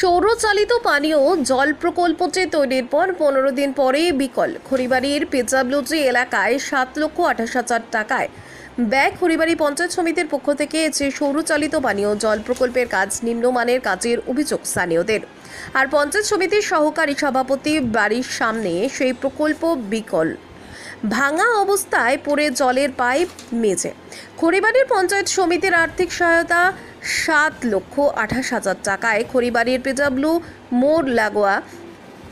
সৌরচালিত পানীয় জল প্রকল্প প্রকল্পটি তৈরির পর পনেরো দিন পরে বিকল। খড়িবাড়ির পেজাবলুজি এলাকায় সাত লক্ষ আঠাশ হাজার টাকায় ব্যয়। খড়িবাড়ি পঞ্চায়েত সমিতির পক্ষ থেকে যে সৌরচালিত পানীয় জল প্রকল্পের কাজ নিম্নমানের কাজের অভিযোগ স্থানীয়দের। আর পঞ্চায়েত সমিতির সহকারী সভাপতি বাড়ির সামনে সেই প্রকল্প বিকল। ভাঙা অবস্থায় পড়ে জলের পাইপ মেঝে। খড়িবাড়ির পঞ্চায়েত সমিতির আর্থিক সহায়তা, সাত লক্ষ আঠাশ হাজার টাকায় খড়িবাড়ির পেজাবলু মোড় লাগোয়া,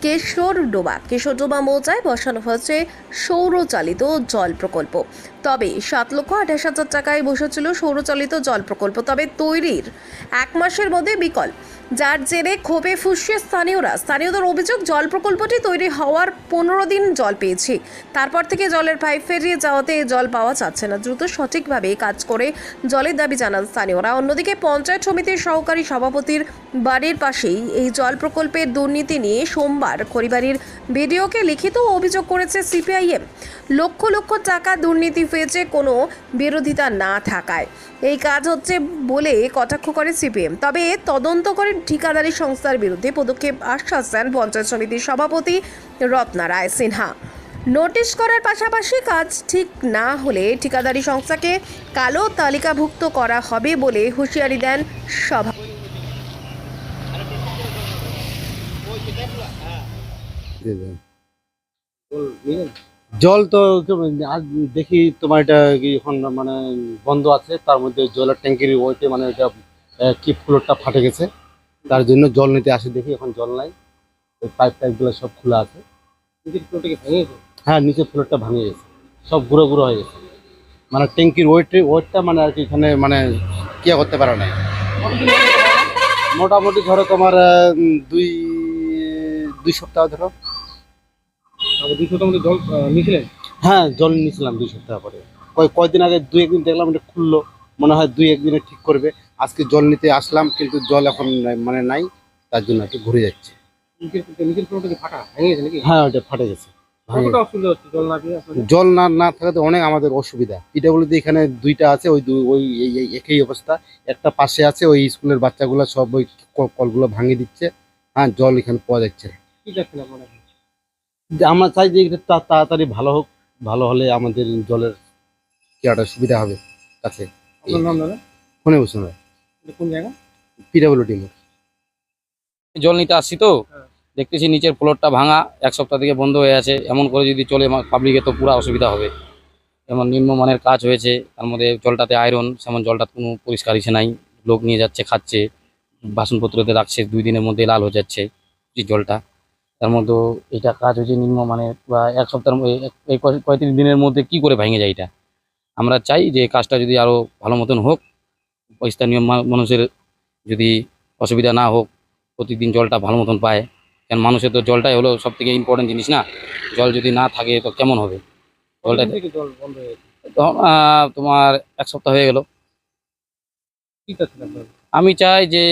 কেশর ডোবা। কেশর ডোবা মৌজায় বসানো হয়েছে সৌরচালিত জল প্রকল্প। তবে সাত লক্ষ আঠাশ হাজার টাকায় বসেছিল সৌরচালিত জল প্রকল্প, তবে তৈরির এক মাসের মধ্যে বিকল। যার জেরে ক্ষোভে ফুসছে স্থানীয়রা। স্থানীয়দের অভিযোগ, জল প্রকল্পটি তৈরি হওয়ার পনেরো দিন জল পেয়েছি। তারপর থেকে জলের পাইপ ফেরিয়ে যাওয়াতে জল পাওয়া যাচ্ছে না। দ্রুত সঠিকভাবে কাজ করে জলের দাবি জানান স্থানীয়রা। অন্যদিকে পঞ্চায়েত সমিতির সহকারী সভাপতির বাড়ির পাশেই এই জল প্রকল্পের দুর্নীতি নিয়ে সোমবার খড়িবাড়ির ভিডিওকে লিখিত অভিযোগ করেছে সিপিআইএম। লক্ষ লক্ষ টাকা দুর্নীতি হয়েছে কোনো বিরোধিতা না থাকায়। এই কাজ হচ্ছে বলে কটাক্ষ করে সিপিএম। তবে তদন্ত করে ঠিকাদারি সংস্থার বিরুদ্ধে পদক্ষেপ আশ্বাস দেন পঞ্চায়েত সমিতির সভাপতি রত্না রায় সিনহা। নোটিশ করার পাশাপাশি কাজ ঠিক না হলে ঠিকাদারি সংস্থাকে কালো তালিকাভুক্ত করা হবে বলে হুঁশিয়ারি দেন সভা। জল তো কি- আজ দেখি তোমার এটা কি এখন মানে বন্ধ আছে তার মধ্যে জলের ট্যাঙ্কির ওইতে মানে এটা কি ফ্লোরটা ফাটে গেছে। তার জন্য জল নিতে আসে দেখি এখন জল নাই। ওই পাইপ টাইপগুলো সব খোলা আছে। হ্যাঁ নিচের ফ্লোরটা ভেঙে গেছে। সব গুঁড়ো গুঁড়ো হয়ে গেছে। মানে ট্যাঙ্কির ওয়েট ওয়েটটা মানে আর কি এখানে মানে কিয়া করতে পারে না মোটামুটি ধরো তোমার দুই দুই সপ্তাহ ধরো। দুই শত মধ্যে জল নিয়েছিলেন? হ্যাঁ জল নিয়েছিলাম দুই সপ্তাহ পরে। কয় কয়দিন আগে দুই একদিন দেখলাম এটা খুললো। মনে হয় দুই একদিনে ঠিক করবে। আজকে জল নিতে আসলাম কিন্তু জল এখন মানে নাই তার জন্য একটু ঘুরে যাচ্ছে। হ্যাঁ ওটা ফাটে গেছে। জল না না থাকাতে অনেক আমাদের অসুবিধা। পিডাব্লিউডি এখানে দুইটা আছে ওই ওই একই অবস্থা। একটা পাশে আছে ওই স্কুলের বাচ্চাগুলো সব ওই কলগুলো ভাঙিয়ে দিচ্ছে। হ্যাঁ জল এখানে পাওয়া যাচ্ছে না। কি চাচ্ছেন আপনারা? যে আমরা চাই যে এটা তা- তাড়াতাড়ি ভালো হোক ভালো হলে আমাদের জলের কি একটা সুবিধা হবে কাছে। আপনার নাম দাদা? ফোনে বসুন কোন জায়গা? পিডাব্লিউডি মোড়। জল নিতে আসছি তো? হ্যাঁ। দেখতেছি নিচের ফ্লোরটা ভাঙা এক সপ্তাহ থেকে বন্ধ হয়ে আছে। এমন করে যদি চলে পাবলিকের তো পুরো অসুবিধা হবে। যেমন নিম্নমানের কাজ হয়েছে তার মধ্যে জলটাতে আয়রন সেমন জলটা কোনো পরিষ্কার হিসে নাই। লোক নিয়ে যাচ্ছে খাচ্ছে। বাসনপত্রতে রাখছে দুই দিনের মধ্যে লাল হয়ে যাচ্ছে। জলটা। তার মধ্যে এটা কাজ হয়েছে নিম্নমানের বা এক সপ্তাহের এই কয়- কয়েকদিন দিনের মধ্যে কি করে ভেঙে যায় এটা? আমরা চাই যে কাজটা যদি আরও ভালো মতন হোক স্থানীয় মানুষের যদি অসুবিধা না হোক প্রতিদিন জলটা ভালো মতন পায়। কারণ মানুষের তো জলটাই হলো সব থেকে ইম্পর্টেন্ট জিনিস না? জল যদি না থাকে তো কেমন হবে? জলটা জল বন্ধ হয়ে তোমার এক সপ্তাহ হয়ে গেল। আমি চাই যে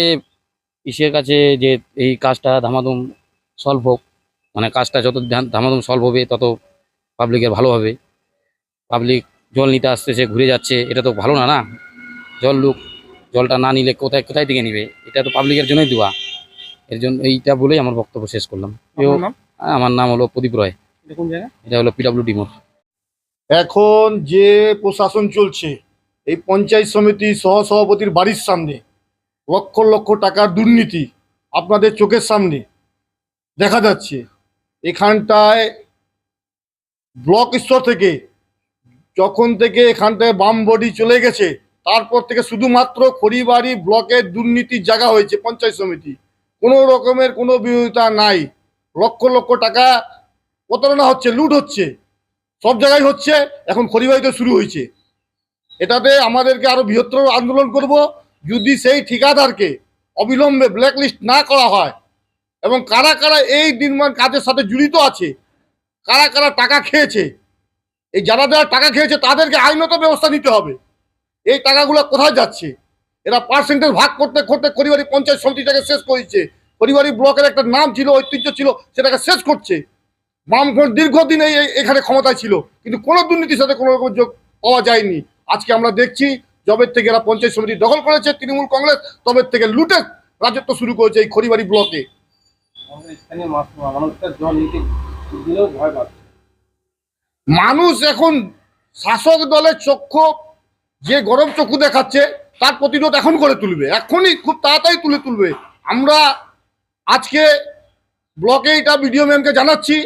ইসের কাছে যে এই কাজটা ধামাধুম সলভ হোক। মানে কাজটা যত ধাম- ধামাধুম সলভ হবে তত পাবলিকের ভালো হবে। পাবলিক জল নিতে আসতেছে ঘুরে যাচ্ছে এটা তো ভালো না না? জল লুক জলটা না নিলে কোথায় কোথায় থেকে নিবে? এটা তো পাবলিকের জন্যই দেওয়া। এর জন্য এইটা বলেই আমার বক্তব্য শেষ করলাম। আমার নাম হলো প্রদীপ রয়। এটা কোন জায়গা এটা হলো পিডাব্লিউডি মোড় এখন যে প্রশাসন চলছে এই পঞ্চায়েত সমিতি সহসভাপতির বাড়ির সামনে লক্ষ লক্ষ টাকার দুর্নীতি আপনাদের চোখের সামনে। দেখা যাচ্ছে। এখানটায় ব্লক স্তর থেকে যখন থেকে এখানটায় বাম বডি চলে গেছে, তারপর থেকে শুধুমাত্র খড়িবাড়ি ব্লকের দুর্নীতির জায়গা হয়েছে পঞ্চায়েত সমিতি। কোনো রকমের কোনো বিরোধিতা নাই। লক্ষ লক্ষ টাকা প্রতারণা হচ্ছে, লুট হচ্ছে। সব জায়গায় হচ্ছে, এখন খড়িবাড়িতে শুরু হয়েছে। এটাতে আমাদেরকে আরও বৃহত্তর আন্দোলন করব। যদি সেই ঠিকাদারকে অবিলম্বে ব্ল্যাকলিস্ট না করা হয় এবং কারা কারা এই নির্মাণ কাজের সাথে জড়িত আছে, কারা কারা টাকা খেয়েছে, এই যারা যারা টাকা খেয়েছে তাদেরকে আইনত ব্যবস্থা নিতে হবে। এই টাকাগুলো কোথায় যাচ্ছে? এরা পার্সেন্টেজ ভাগ করতে করতে খড়িবাড়ি পঞ্চায়েত সমিতিটাকে শেষ করেছে। খড়িবাড়ি ব্লকের একটা নাম ছিল, ঐতিহ্য ছিল, সেটাকে শেষ করছে। বামফ্রন্ট দীর্ঘদিন এই এখানে ক্ষমতায় ছিল, কিন্তু কোনো দুর্নীতির সাথে কোনো রকম যোগ পাওয়া যায়নি। আজকে আমরা দেখছি জবের থেকে এরা পঞ্চায়েত সমিতি দখল করেছে, তৃণমূল কংগ্রেস, তবের থেকে লুটে রাজত্ব শুরু করেছে এই খড়িবাড়ি ব্লকে। আমাদের স্থানীয় মা- জল নিতে দিলেও ভয় পাচ্ছে মানুষ এখন শাসক দলের চক্ষু যে গরম চক্ষু দেখাচ্ছে তার প্রতিরোধ এখন করে তুলবে। এখনই খুব তাড়াতাড়ি তুলে তুলবে। আমরা আজকে ব্লকে এটা বিডিও ম্যামকে জানাচ্ছি।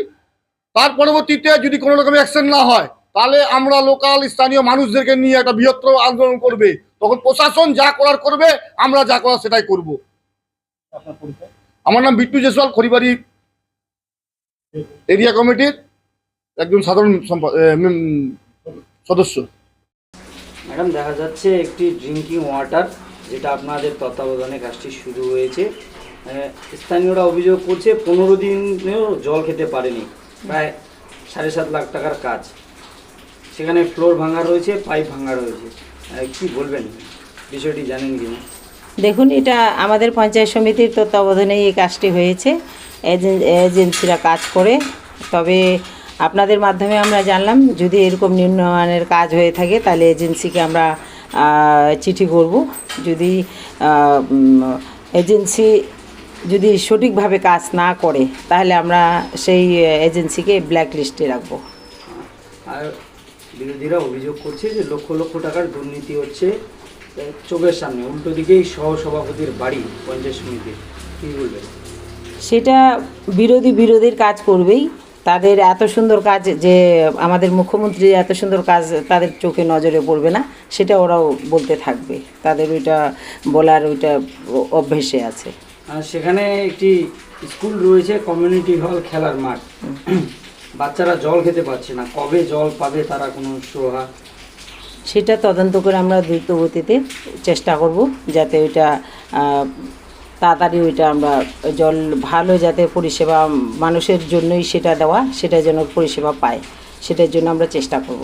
তার পরবর্তীতে যদি কোনো রকম অ্যাকশন না হয় তাহলে আমরা লোকাল স্থানীয় মানুষদেরকে নিয়ে একটা বৃহত্তর আন্দোলন করবে। তখন প্রশাসন যা করার করবে আমরা যা করার সেটাই করব। আপনার পরিচয়? আমার নাম বিট্টু জেসওয়াল, খড়িবাড়ি এরিয়া কমিটির একজন সাধারণ সদস্য। ম্যাডাম, দেখা যাচ্ছে একটি ড্রিঙ্কিং ওয়াটার যেটা আপনাদের তত্ত্বাবধানে কাজটি শুরু হয়েছে। স্থানীয়রা অভিযোগ করছে পনেরো দিনেও জল খেতে পারেনি, প্রায় সাড়ে সাত লাখ টাকার কাজ। সেখানে ফ্লোর ভাঙা রয়েছে পাইপ ভাঙা রয়েছে। কি বলবেন? বিষয়টি জানেন কি না দেখুন, এটা আমাদের পঞ্চায়েত সমিতির তত্ত্বাবধানে এই কাজটি হয়েছে। এজেন- এজেন্সিরা কাজ করে। তবে আপনাদের মাধ্যমে আমরা জানলাম, যদি এরকম নিম্নমানের কাজ হয়ে থাকে, তাহলে এজেন্সিকে আমরা চিঠি করব। যদি এজেন্সি যদি সঠিকভাবে কাজ না করে, তাহলে আমরা সেই এজেন্সিকে ব্ল্যাক লিস্টে রাখব। আর বিরোধীরা অভিযোগ করছে যে লক্ষ লক্ষ টাকার দুর্নীতি হচ্ছে। চোখের সামনে উল্টো দিকেই সহ সভাপতির বাড়ি পঞ্চায়েত সমিতির কী বলবেন সেটা বিরোধী বিরোধীর কাজ করবেই। তাদের এত সুন্দর কাজ যে আমাদের মুখ্যমন্ত্রী এত সুন্দর কাজ তাদের চোখে নজরে পড়বে না সেটা ওরাও বলতে থাকবে। তাদের ওইটা বলার ওইটা অভ্যেসে আছে। আর সেখানে একটি স্কুল রয়েছে কমিউনিটি হল খেলার মাঠ। বাচ্চারা জল খেতে পারছে না। কবে জল পাবে তারা কোনো সোহা সেটা তদন্ত করে আমরা দ্রুত গতিতে চেষ্টা করব যাতে ওইটা তাড়াতাড়ি ওইটা আমরা জল ভালো যাতে পরিষেবা মানুষের জন্যই সেটা দেওয়া, সেটা যেন পরিষেবা পায়, সেটার জন্য আমরা চেষ্টা করব।